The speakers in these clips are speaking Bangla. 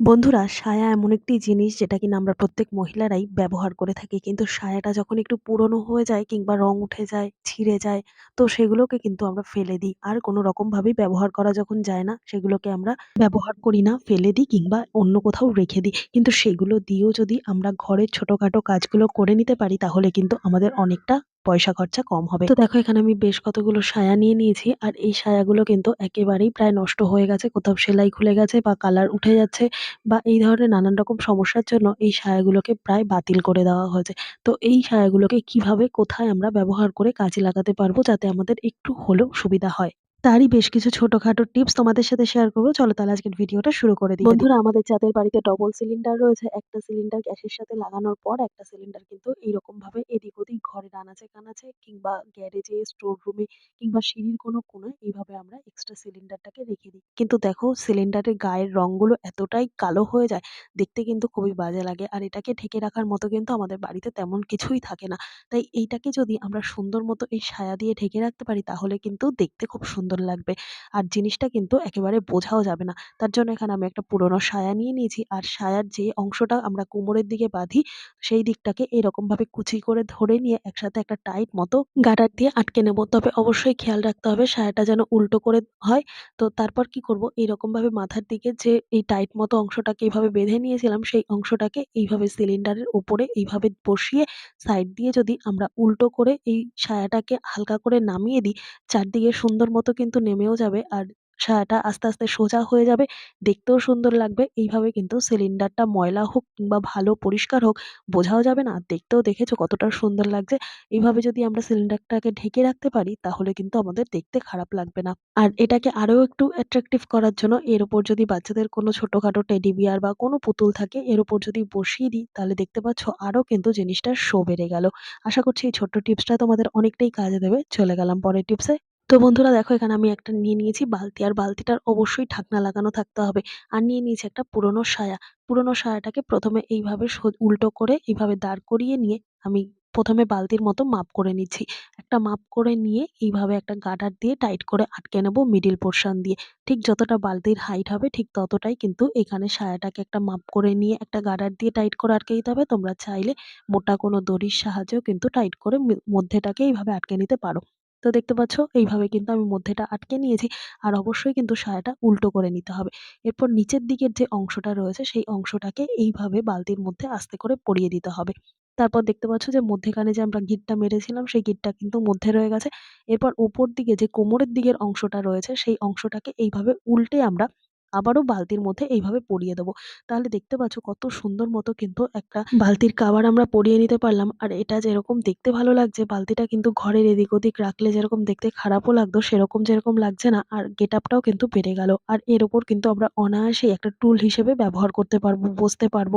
বন্ধুরা সায়া এমন একটি জিনিস যেটা কিনা আমরা প্রত্যেক মহিলারাই ব্যবহার করে থাকি। কিন্তু সায়াটা যখন একটু পুরনো হয়ে যায় কিংবা রং উঠে যায়, ছিঁড়ে যায় তো সেগুলোকে কিন্তু আমরা ফেলে দিই। আর কোনো রকমভাবেই ব্যবহার করা যখন যায় না সেগুলোকে আমরা ব্যবহার করি না, ফেলে দিই কিংবা অন্য কোথাও রেখে দিই। কিন্তু সেগুলো দিয়েও যদি আমরা ঘরের ছোটখাটো কাজগুলো করে নিতে পারি তাহলে কিন্তু আমাদের অনেকটা পয়সা খরচা কম হবে। তো দেখো, এখানে আমি বেশ কতগুলো সায়া নিয়ে নিয়েছি। আর এই সায়াগুলো কিন্তু একেবারেই প্রায় নষ্ট হয়ে গেছে। কোথাও সেলাই খুলে গেছে বা কালার উঠে যাচ্ছে বা এই ধরনের নানান রকম সমস্যার জন্য এই সায়াগুলোকে প্রায় বাতিল করে দেওয়া হয়েছে। তো এই সায়াগুলোকে কীভাবে, কোথায় আমরা ব্যবহার করে কাজে লাগাতে পারব যাতে আমাদের একটু হলেও সুবিধা হয়। তারই বেশ কিছু ছোটখাটো টিপস তোমাদের সাথে শেয়ার করব। চলো তাহলে আজকের ভিডিওটা শুরু করে দিই। বন্ধুরা আমাদের যাদের বাড়িতে ডবল সিলিন্ডার রয়েছে, একটা সিলিন্ডার গ্যাসের সাথে লাগানোর পর একটা সিলিন্ডার কিন্তু এইরকম ভাবে এদিক ওদিক ঘরের আনাচে-কানাচে কিংবা গ্যারেজে, স্টোর রুমে কিংবা সিঁড়ির কোনো কোণায় এইভাবে আমরা এক্সট্রা সিলিন্ডারটাকে রেখে দিই। কিন্তু দেখো সিলিন্ডারের গায়ের রংগুলো এতটাই কালো হয়ে যায়, দেখতে কিন্তু খুবই বাজে লাগে। আর এটাকে ঢেকে রাখার মতো কিন্তু আমাদের বাড়িতে তেমন কিছুই থাকে না। তাই এইটাকে যদি আমরা সুন্দর মতো এই সায়া দিয়ে ঢেকে রাখতে পারি তাহলে কিন্তু দেখতে খুব সুন্দর লাগবে। আর জিনিসটা কিন্তু একেবারে বোঝাও যাবে না। তার জন্য এখানে আমি একটা পুরনো সায়া নিয়ে নিয়েছি। আর সায়ার যে অংশটা আমরা কোমরের দিকে বাঁধি সেই দিকটাকে এরকমভাবে কুচি করে ধরে নিয়ে একসাথে একটা টাইট মতো গার্ডার দিয়ে আটকে নেব। তবে অবশ্যই খেয়াল রাখতে হবে সায়াটা যেন উল্টো করে হয়। তো তারপর কি করব এইরকমভাবে মাথার দিকে যে এই টাইট মতো অংশটাকে এইভাবে বেঁধে নিয়েছিলাম সেই অংশটাকে এইভাবে সিলিন্ডারের উপরে এইভাবে বসিয়ে সাইড দিয়ে যদি আমরা উল্টো করে এই সায়াটাকে হালকা করে নামিয়ে দিই, চারদিকে সুন্দর মতো কিন্তু নেমেও যাবে আর সায়াটা আস্তে, আস্তে সোজা হয়ে যাবে। দেখতেও সুন্দর লাগবে। এইভাবে কিন্তু সিলিন্ডারটা ময়লা হোক কিংবা ভালো পরিষ্কার হোক বোঝাও যাবে না। আর দেখতেও দেখেছ কতটা সুন্দর লাগছে। এইভাবে যদি আমরা সিলিন্ডারটাকে ঢেকে রাখতে পারি তাহলে কিন্তু আমাদের দেখতে খারাপ লাগবে না। আর এটাকে আরও একটু অ্যাট্রাকটিভ করার জন্য এর উপর যদি বাচ্চাদের কোনো ছোটখাটো টেডি বিয়ার বা কোনো পুতুল থাকে এর উপর যদি বসিয়ে দিই তাহলে দেখতে পাচ্ছ আরও কিন্তু জিনিসটার শো বেড়ে গেল। আশা করছি এই ছোট্ট টিপসটা তোমাদের অনেকটাই কাজে দেবে। চলে গেলাম পরের টিপসে। তো বন্ধুরা দেখো, এখানে আমি একটা নিয়ে নিয়েছি বালতি। আর বালতিটার অবশ্যই ঢাকনা লাগানো থাকতে হবে। আর নিয়ে নিয়েছি একটা পুরনো সায়া। পুরনো সায়াটাকে প্রথমে এইভাবে উল্টো করে এইভাবে দাঁড় করিয়ে নিয়ে আমি প্রথমে বালতির মতো মাপ করে নিচ্ছি। একটা মাপ করে নিয়ে এইভাবে একটা গাডার দিয়ে টাইট করে আটকে নেব মিডিল পোরশন দিয়ে। ঠিক যতটা বালতির হাইট হবে ঠিক ততটাই কিন্তু এখানে সায়াটাকে একটা মাপ করে নিয়ে একটা গাডার দিয়ে টাইট করে আটকে দিতে হবে। তোমরা চাইলে মোটা কোনো দড়ির সাহায্যেও কিন্তু টাইট করে মধ্যেটাকে এইভাবে আটকে নিতে পারো। তো দেখতে পাচ্ছ, এইভাবে কিন্তু আমি মধ্যেটা আটকে নিয়েছি। আর অবশ্যই কিন্তু সায়াটা উল্টো করে নিতে হবে। এরপর নিচের দিকের যে অংশটা রয়েছে, সেই অংশটাকে এইভাবে বালতির মধ্যে আস্তে করে পরিয়ে দিতে হবে। তারপর দেখতে পাচ্ছ যে মধ্যেখানে যে আমরা গিটটা মেরেছিলাম, সেই গিটটা কিন্তু মধ্যে রয়ে গেছে। এরপর উপর দিকে যে কোমরের দিকের অংশটা রয়েছে, সেই অংশটাকে এইভাবে উল্টে আমরা আবারও বালতির মধ্যে এইভাবে পরিয়ে দেবো। তাহলে দেখতে পাচ্ছ কত সুন্দর মতো কিন্তু একটা বালতির কাভার আমরা পরিয়ে নিতে পারলাম। আর এটা যেরকম দেখতে ভালো লাগছে বালতিটা কিন্তু ঘরের এদিক ওদিক রাখলে যেরকম দেখতে খারাপও লাগতো সেরকম যেরকম লাগছে না আর গেট আপটাও কিন্তু বেড়ে গেল। আর এর ওপর কিন্তু আমরা অনায়াসেই একটা টুল হিসেবে ব্যবহার করতে পারব, বসতে পারব।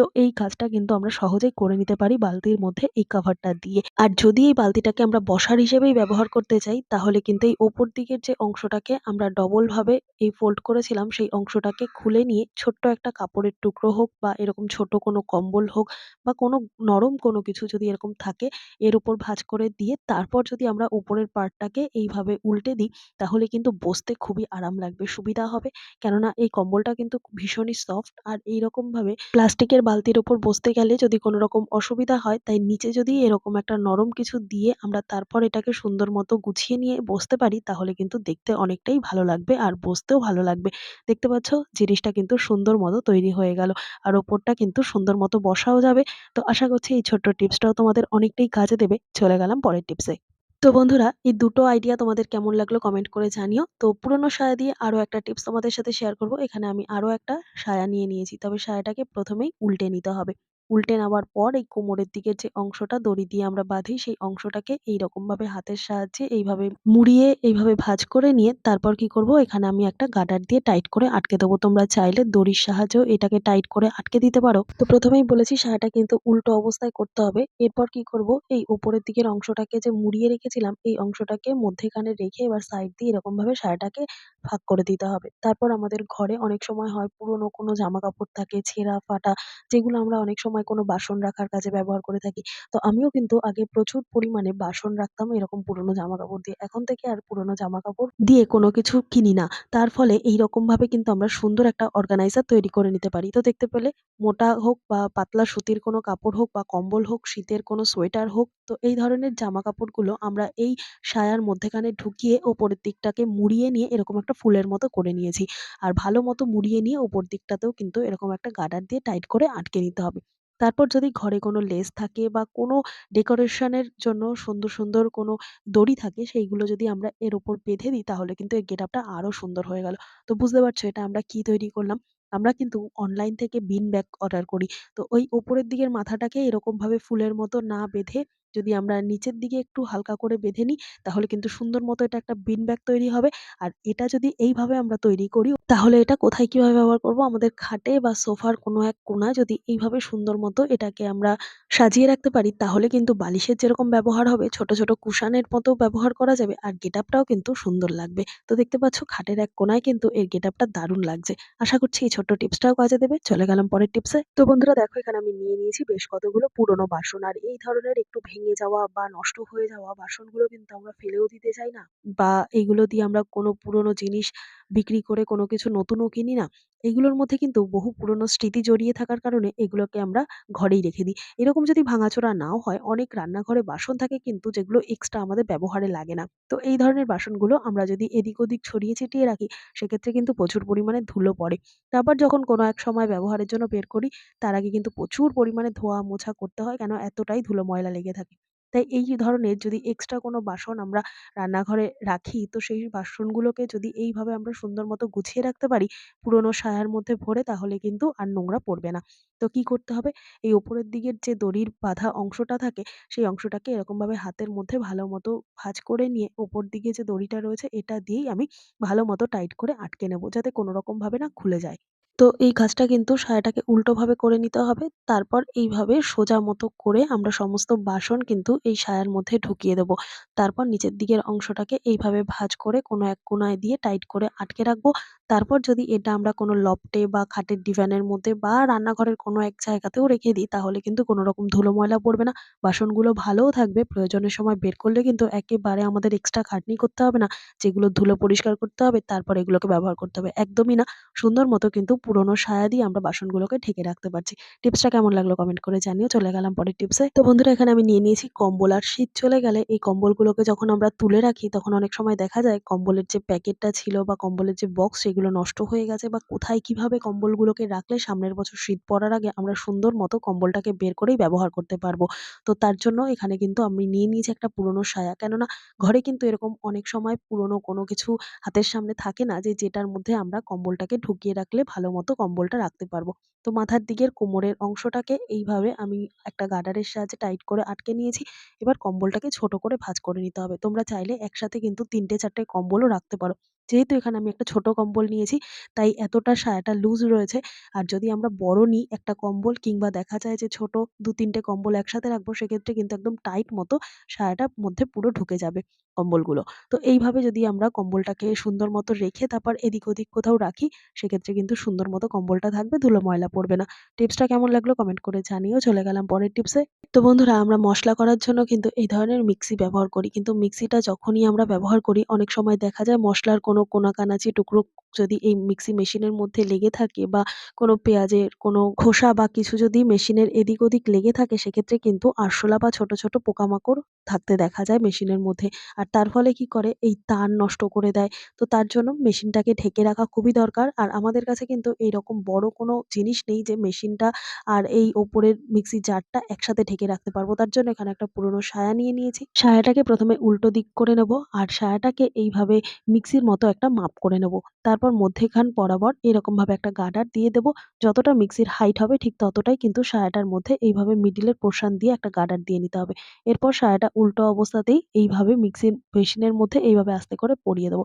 তো এই কাজটা কিন্তু আমরা সহজেই করে নিতে পারি বালতির মধ্যে এই কাভারটা দিয়ে। আর যদি এই বালতিটাকে আমরা বসার হিসেবেই ব্যবহার করতে চাই তাহলে কিন্তু এই ওপর দিকের যে অংশটাকে আমরা ডবল ভাবে এই ফোল্ড করেছিলাম সেই অংশটাকে খুলে নিয়ে ছোট্ট একটা কাপড়ের টুকরো হোক বা এরকম ছোট কোনো কম্বল হোক বা কোনো নরম কোনো কিছু যদি এরকম থাকে এর উপর ভাঁজ করে দিয়ে তারপর যদি আমরা উপরের পার্টটাকে এইভাবে উল্টে দিই তাহলে কিন্তু বসতে খুবই আরাম লাগবে, সুবিধা হবে। কেননা এই কম্বলটা কিন্তু ভীষণই সফট আর এইরকমভাবে প্লাস্টিকের বালতির ওপর বসতে গেলে যদি কোনো রকম অসুবিধা হয়, তাই নিচে যদি এরকম একটা নরম কিছু দিয়ে আমরা তারপর এটাকে সুন্দর মতো গুছিয়ে নিয়ে বসতে পারি, তাহলে কিন্তু দেখতে অনেকটাই ভালো লাগবে আর বসতেও ভালো লাগবে। দেখতে পাচ্ছ জিনিসটা কিন্তু সুন্দর মতো তৈরি হয়ে গেল। আর ওপরটা কিন্তু সুন্দর মতো বসাও যাবে। তো আশা করছি এই ছোট্ট টিপসটাও তোমাদের অনেকটাই কাজে দেবে। চলে গেলাম পরের টিপসে। তো বন্ধুরা, এই দুটো আইডিয়া তোমাদের কেমন লাগল কমেন্ট করে জানিও। তো পুরনো সায়া দিয়ে আরও একটা টিপস তোমাদের সাথে শেয়ার করব। এখানে আমি আরও একটা সায়া নিয়ে নিয়েছি। তবে সায়াটাকে প্রথমেই উল্টে নিতে হবে। উল্টে নেওয়ার পর এই কোমরের দিকের যে অংশটা দড়ি দিয়ে আমরা বাঁধি, সেই অংশটাকে এই এইরকমভাবে হাতের সাহায্যে এইভাবে মুড়িয়ে, এইভাবে ভাঁজ করে নিয়ে তারপর কি করব এখানে আমি একটা গার্ডার দিয়ে টাইট করে আটকে দেবো। তোমরা চাইলে দড়ির সাহায্যেও এটাকে টাইট করে আটকে দিতে পারো। তো প্রথমেই বলেছি সায়াটা কিন্তু উল্টো অবস্থায় করতে হবে। এরপর কি করব এই উপরের দিকের অংশটাকে যে মুড়িয়ে রেখেছিলাম, এই অংশটাকে মধ্যেখানে রেখে এবার সাইড দিয়ে এরকম ভাবে সায়াটাকে ফাঁক করে দিতে হবে। তারপর আমাদের ঘরে অনেক সময় হয় পুরনো কোনো জামা কাপড় থাকে, ছেঁড়া, ফাটা, যেগুলো আমরা অনেক সময় সময় কোনো বাসন রাখার কাজে ব্যবহার করে থাকি। তো আমিও কিন্তু আগে প্রচুর পরিমাণে বাসন রাখতাম এরকম পুরোনো জামাকাপড় দিয়ে। এখন থেকে আর পুরোনো জামাকাপড় দিয়ে কোনো কিছু কিনি না। তার ফলে এইরকমভাবে কিন্তু আমরা সুন্দর একটা অর্গানাইজার তৈরি করে নিতে পারি। তো দেখতে পেলে মোটা হোক বা পাতলা সুতির কোনো কাপড় হোক বা কম্বল হোক, শীতের কোনো সোয়েটার হোক, তো এই ধরনের জামা কাপড়গুলো আমরা এই সায়ার মধ্যেখানে ঢুকিয়ে ওপরের দিকটাকে মুড়িয়ে নিয়ে এরকম একটা ফুলের মতো করে নিয়েছি। আর ভালো মতো মুড়িয়ে নিয়ে ওপর দিকটাতেও কিন্তু এরকম একটা গার্ডার দিয়ে টাইট করে আটকে নিতে হবে। তারপর যদি ঘরে কোনো লেস থাকে বা কোনো ডেকোরেশনের জন্য সুন্দর, সুন্দর কোনো দড়ি থাকে সেইগুলো যদি আমরা এর ওপর বেঁধে দিই তাহলে কিন্তু এই গেট আপটা আরও সুন্দর হয়ে গেল। তো বুঝতে পারছ এটা আমরা কি তৈরি করলাম? আমরা কিন্তু অনলাইন থেকে বিন ব্যাগ অর্ডার করি। তো ওই ওপরের দিকের মাথাটাকে এরকমভাবে ফুলের মতো না বেঁধে যদি আমরা নিচের দিকে একটু হালকা করে বেঁধে নিই তাহলে কিন্তু সুন্দর মতো এটা একটা বিন ব্যাগ তৈরি হবে। আর এটা যদি এইভাবে আমরা তৈরি করি তাহলে এটা কোথায় কীভাবে ব্যবহার করব? আমাদের খাটে বা সোফার কোনো এক কোণায় যদি এইভাবে সুন্দর মতো এটাকে আমরা সাজিয়ে রাখতে পারি তাহলে কিন্তু বালিশের যেরকম ব্যবহার হবে ছোট, ছোট কুশানের মতো ব্যবহার করা যাবে আর গেটআপটাও কিন্তু সুন্দর লাগবে। তো দেখতে পাচ্ছ খাটের এক কোণায় কিন্তু এর গেটআপটা দারুণ লাগছে। আশা করছি এই ছোট্ট টিপসটাও কাজে দেবে। চলে গেলাম পরের টিপসে। তো বন্ধুরা দেখো এখানে আমি নিয়ে নিয়েছি বেশ কতগুলো পুরোনো বাসন। আর এই ধরনের একটু ভেঙে যাওয়া বা নষ্ট হয়ে যাওয়া বাসনগুলো কিন্তু আমরা ফেলেও দিতে চাই না। বা এগুলো দিয়ে আমরা কোনো পুরোনো জিনিস বিক্রি করে কোনো কিছু নতুনও কিনি না। এগুলোর মধ্যে কিন্তু বহু পুরোনো স্মৃতি জড়িয়ে থাকার কারণে এগুলোকে আমরা ঘরেই রেখে দিই। এরকম যদি ভাঙাচোরা নাও হয়, অনেক রান্নাঘরে বাসন থাকে কিন্তু যেগুলো এক্সট্রা আমাদের ব্যবহারে লাগে না। তো এই ধরনের বাসনগুলো আমরা যদি এদিক ওদিক ছড়িয়ে ছিটিয়ে রাখি, সেক্ষেত্রে কিন্তু প্রচুর পরিমাণে ধুলো পড়ে। তারপর যখন কোনো এক সময় ব্যবহারের জন্য বের করি, তার আগে কিন্তু প্রচুর পরিমাণে ধোয়া মোছা করতে হয় কেন এতটাই ধুলো ময়লা লেগে থাকে। তাই এই ধরনের যদি এক্সট্রা কোনো বাসন আমরা রান্নাঘরে রাখি, তো সেই বাসনগুলোকে যদি এইভাবে আমরা সুন্দর মতো গুছিয়ে রাখতে পারি, পুরোনো সায়ার মধ্যে ভরে তাহলে কিন্তু আর নোংরা পড়বে না। তো কি করতে হবে? এই ওপরের দিকের যে দড়ির বাঁধা অংশটা থাকে, সেই অংশটাকে এরকমভাবে হাতের মধ্যে ভালো মতো ভাঁজ করে নিয়ে ওপর দিকে যে দড়িটা রয়েছে, এটা দিয়েই আমি ভালো মতো টাইট করে আটকে নেব, যাতে কোনো রকমভাবে না খুলে যায়। তো এই কাজটা কিন্তু সায়াটাকে উল্টোভাবে করে নিতে হবে। তারপর এইভাবে সোজা মতো করে আমরা সমস্ত বাসন কিন্তু এই সায়ার মধ্যে ঢুকিয়ে দেব। তারপর নিচের দিকের অংশটাকে এইভাবে ভাজ করে কোনো এক কোণায় দিয়ে টাইট করে আটকে রাখব। তারপর যদি এটা আমরা কোনো লপটে বা খাটের ডিভানের মধ্যে বা রান্নাঘরের কোনো এক জায়গাতেও রেখে দিই, তাহলে কিন্তু কোনো রকম ধুলো ময়লা পড়বে না। বাসনগুলো ভালোও থাকবে। প্রয়োজনের সময় বের করলে কিন্তু একেবারে আমাদের এক্সট্রা খাটনি করতে হবে না। যেগুলো ধুলো পরিষ্কার করতে হবে, তারপর এগুলোকে ব্যবহার করতে হবে। একদমই না। সুন্দর মতো কিন্তু পুরোনো সায়া দিয়ে আমরা বাসনগুলোকে ঢেকে রাখতে পারছি। টিপসটা কেমন লাগল কমেন্ট করে জানিও। চলে গেলাম পরের টিপসে। তো বন্ধুরা, এখানে আমি নিয়ে নিয়েছি কম্বল। আর শীত চলে গেলে এই কম্বলগুলোকে যখন আমরা তুলে রাখি, তখন অনেক সময় দেখা যায় কম্বলের যে প্যাকেটটা ছিল বা কম্বলের যে বক্স সেগুলো নষ্ট হয়ে গেছে বা কোথায় কীভাবে কম্বলগুলোকে রাখলে সামনের বছর শীত পড়ার আগে আমরা সুন্দর মতো কম্বলটাকে বের করেই ব্যবহার করতে পারব। তো তার জন্য এখানে কিন্তু আমি নিয়ে নিয়েছি একটা পুরোনো সায়া। কেননা, ঘরে কিন্তু এরকম অনেক সময় পুরোনো কোনো কিছু হাতের সামনে থাকে না যে যেটার মধ্যে আমরা কম্বলটাকে ঢুকিয়ে রাখলে ভালো মতো কম্বলটা রাখতে পারব। তো মাথার দিকের কোমরের অংশটাকে এইভাবে আমি একটা গার্ডারের সাহায্যে টাইট করে আটকে নিয়েছি। এবার কম্বলটাকে ছোট করে ভাঁজ করে নিতে হবে। তোমরা চাইলে একসাথে কিন্তু তিনটে চারটে কম্বলও রাখতে পারো। যেহেতু এখানে আমি একটা ছোট কম্বল নিয়েছি, তাই এতটা সায়াটা লুজ রয়েছে। আর যদি আমরা বড় নিই, একটা কম্বল কিংবা দেখা যায় যে ছোট দু তিনটে কম্বল একসাথে রাখব, সেক্ষেত্রে কিন্তু একদম টাইট মতো সায়াটার মধ্যে পুরো ঢুকে যাবে কম্বলগুলো। তো এইভাবে যদি আমরা কম্বলটাকে সুন্দর মতো রেখে তারপর এদিক ওদিক কোথাও রাখি, সেক্ষেত্রে কিন্তু সুন্দর মতো কম্বলটা থাকবে, ধুলো ময়লা পড়বে না। টিপসটা কেমন লাগল কমেন্ট করে জানিও। চলে গেলাম পরের টিপসে। তো বন্ধুরা, আমরা মশলা করার জন্য কিন্তু এই ধরনের মিক্সি ব্যবহার করি। কিন্তু মিক্সিটা যখনই আমরা ব্যবহার করি, অনেক সময় দেখা যায় মশলার কোনো kona u kona kana tshitukutuku. যদি এই মিক্সি মেশিনের মধ্যে লেগে থাকে বা কোনো পেঁয়াজের কোনো খোসা বা কিছু যদি মেশিনের এদিক ওদিক লেগে থাকে সেক্ষেত্রে কিন্তু আরশোলা বা ছোট, ছোট পোকামাকড় থাকতে দেখা যায় মেশিনের মধ্যে। আর তার ফলে কি করে এই তার নষ্ট করে দেয়। তো তার জন্য মেশিনটাকে ঢেকে রাখা খুবই দরকার। আর আমাদের কাছে কিন্তু এইরকম বড় কোনো জিনিস নেই যে মেশিনটা আর এই ওপরের মিক্সির জারটা একসাথে ঢেকে রাখতে পারব। তার জন্য এখানে একটা পুরোনো সায়া নিয়ে নিয়েছি। সায়াটাকে প্রথমে উল্টো দিক করে নেব আর সায়াটাকে এইভাবে মিক্সির মতো একটা মাপ করে নেব। তারপর মধ্যেখান বরাবর এরকমভাবে একটা গার্ডার দিয়ে দেব। যতটা মিক্সির হাইট হবে ঠিক ততটাই কিন্তু সায়াটার মধ্যে এইভাবে মিডিলের পোর্শান দিয়ে একটা গার্ডার দিয়ে নিতে হবে। এরপর সায়াটা উল্টো অবস্থাতেই এইভাবে মিক্সির মেশিনের মধ্যে এইভাবে আস্তে করে পরিয়ে দেব।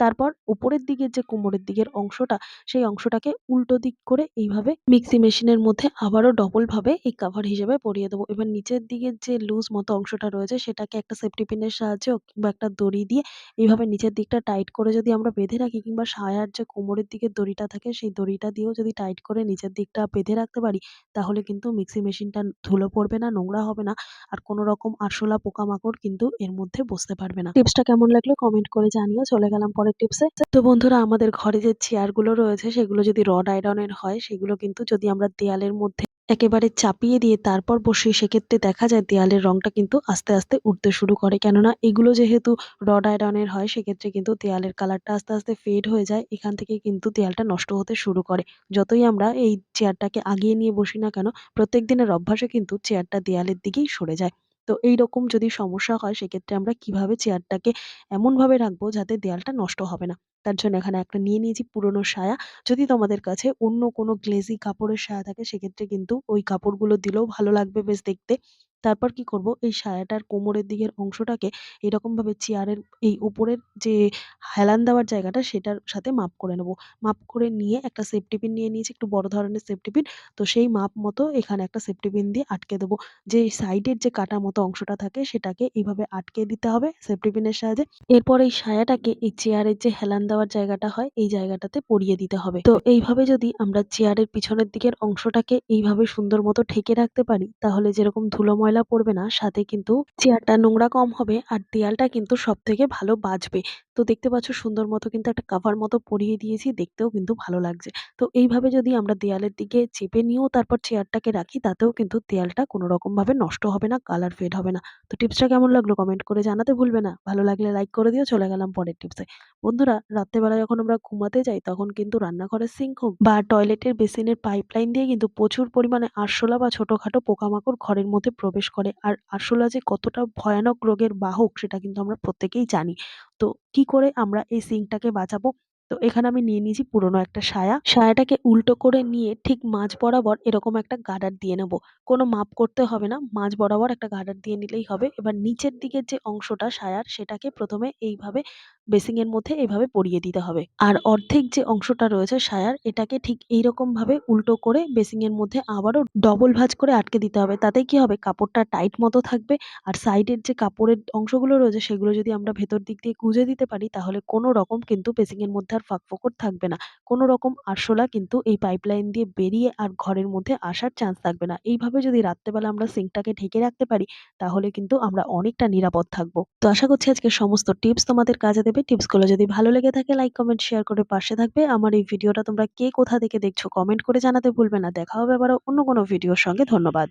তারপর উপরের দিকের যে কোমরের দিকের অংশটা, সেই অংশটাকে উল্টো দিক করে এইভাবে মিক্সি মেশিনের মধ্যে আবারও ডবল ভাবে এই কভার হিসেবে পরিয়ে দেবো। এবার নিচের দিকের যে লুজ মতো অংশটা রয়েছে সেটাকে একটা সেফটি পিনের সাহায্যে কিংবা একটা দড়ি দিয়ে এইভাবে নিচের দিকটা টাইট করে যদি আমরা বেঁধে রাখি কিংবা সায়ার যে কোমরের দিকের দড়িটা থাকে সেই দড়িটা দিয়েও যদি টাইট করে নিচের দিকটা বেঁধে রাখতে পারি তাহলে কিন্তু মিক্সি মেশিনটা ধুলো পড়বে না, নোংরা হবে না আর কোনো রকম আরশোলা পোকামাকড় কিন্তু এর মধ্যে বসতে পারবে না। টিপসটা কেমন লাগল কমেন্ট করে জানিও। চলে গেলাম পরের টিপসে। তো বন্ধুরা, আমাদের ঘরে যে চেয়ারগুলো রয়েছে, সেগুলো যদি রড আয়রনের হয়, সেগুলো কিন্তু যদি আমরা দেয়ালের মধ্যে একেবারে চাপিয়ে দিয়ে তারপর বসি সেক্ষেত্রে দেখা যায় দেয়ালের রংটা কিন্তু আস্তে আস্তে উঠতে শুরু করে। কেননা, এগুলো যেহেতু রড আয়রনের হয়, সেক্ষেত্রে কিন্তু দেয়ালের কালারটা আস্তে আস্তে ফেড হয়ে যায়। এখান থেকে কিন্তু দেয়ালটা নষ্ট হতে শুরু করে। যতই আমরা এই চেয়ারটাকে আগিয়ে নিয়ে বসি না কেন, প্রত্যেক দিনের অভ্যাসে কিন্তু চেয়ারটা দেয়ালের দিকেই সরে যায়। তো এই রকম যদি সমস্যা হয়, সেক্ষেত্রে আমরা কীভাবে চেয়ারটাকে এমনভাবে রাখব যাতে দেয়ালটা নষ্ট হবে না? তার জন্য এখানে একটা নিয়ে নিয়েছি পুরনো সায়া। যদি তোমাদের কাছে অন্য কোনো গ্লেজি কাপড়ের সায়া থাকে, সেক্ষেত্রে কিন্তু ওই কাপড়গুলো দিলেও ভালো লাগবে বেশ দেখতে। তারপর কি করব? এই সায়াটার কোমরের দিকের অংশটাকে এরকমভাবে চেয়ারের এই উপরের যে হেলান দেওয়ার জায়গাটা সেটার সাথে মাপ করে নেব। মাপ করে নিয়ে একটা সেফটি পিন নিয়ে নিয়েছি, একটু বড় ধরনের সেফটি পিন তো সেই মাপ মতো এখানে একটা সেফটি পিন দিয়ে আটকে দেবো। যে সাইডের যে কাটা মতো অংশটা থাকে সেটাকে এইভাবে আটকে দিতে হবে সেফটি পিনের সাহায্যে। এরপর এই সায়াটাকে এই চেয়ারের যে হেলান দেওয়ার জায়গাটা হয়, এই জায়গাটাতে পরিয়ে দিতে হবে। তো এইভাবে যদি আমরা চেয়ারের পিছনের দিকের অংশটাকে এইভাবে সুন্দর মতো ঠেকে রাখতে পারি, তাহলে যেরকম ধুলো ময়লা পড়বে না, সাথে কিন্তু চেয়ারটা নোংরা কম হবে আর দেয়ালটা কিন্তু সব থেকে ভালো বাজবে। তো দেখতে পাচ্ছ সুন্দর মতো কিন্তু একটা কাভার মতো পরিয়ে দিয়েছি, দেখতেও কিন্তু ভালো লাগছে। তো এইভাবে যদি আমরা দেয়ালের দিকে চেপে নিয়েও তারপর চেয়ারটাকে রাখি, তাতেও কিন্তু দেয়ালটা কোনো রকম ভাবে নষ্ট হবে না কালার ফেড হবে না। তো টিপসটা কেমন লাগল কমেন্ট করে জানাতে ভুলবে না। ভালো লাগলে লাইক করে দিও, চলে গেলাম পরের টিপসে। বন্ধুরা রাত্রেবেলা যখন আমরা ঘুমাতে যাই, তখন কিন্তু রান্নাঘরের সিঙ্ক বা টয়লেটের বেসিনের পাইপলাইন দিয়ে কিন্তু প্রচুর পরিমাণে আরশোলা বা ছোটোখাটো পোকামাকড় ঘরের মধ্যে প্রবেশ করে। আর আরশোলা যে কতটা ভয়ানক রোগের বাহক সেটা কিন্তু আমরা প্রত্যেকেই জানি। তো কি করে আমরা এই সিঙ্কটাকে বাঁচাবো? তো এখানে আমি নিয়ে নিয়েছি পুরোনো একটা সায়া। সায়াটাকে উল্টো করে নিয়ে ঠিক মাঝ বরাবর এরকম একটা গার্ডার দিয়ে নেব। কোনো মাপ করতে হবে না, মাঝ বরাবর একটা গার্ডার দিয়ে নিলেই হবে। এবার নিচের দিকের যে অংশটা সায়ার সেটাকে প্রথমে এইভাবে বেসিংয়ের মধ্যে এভাবে পরিয়ে দিতে হবে। আর অর্ধেক যে অংশটা রয়েছে সায়ার এটাকে ঠিক এইরকম ভাবে উল্টো করে বেসিংয়ের মধ্যে আবারও ডবল ভাঁজ করে আটকে দিতে হবে। তাতে কি হবে? কাপড়টা টাইট মতো থাকবে। আর সাইডের যে কাপড়ের অংশগুলো রয়েছে সেগুলো যদি আমরা ভেতর দিক দিয়ে গুঁজে দিতে পারি তাহলে কোনো রকম কিন্তু বেসিংয়ের মধ্যে আর ফাঁক ফোকর থাকবে না। কোনো রকম আরশোলা কিন্তু এই পাইপলাইন দিয়ে বেরিয়ে আর ঘরের মধ্যে আসার চান্স থাকবে না। এইভাবে যদি রাত্রেবেলা আমরা সিঙ্কটাকে ঢেকে রাখতে পারি তাহলে কিন্তু আমরা অনেকটা নিরাপদ থাকব। তো আশা করছি আজকে সমস্ত টিপস তোমাদের কাজে দেবে। টিপসগুলো যদি ভালো লেগে থাকে লাইক কমেন্ট শেয়ার করে পাশে থাকবে। আমার এই ভিডিওটা তোমরা কে কোথা থেকে দেখছ কমেন্ট করে জানাতে ভুলবে না। দেখা হবে আবারও অন্য কোনো ভিডিওর সঙ্গে। ধন্যবাদ।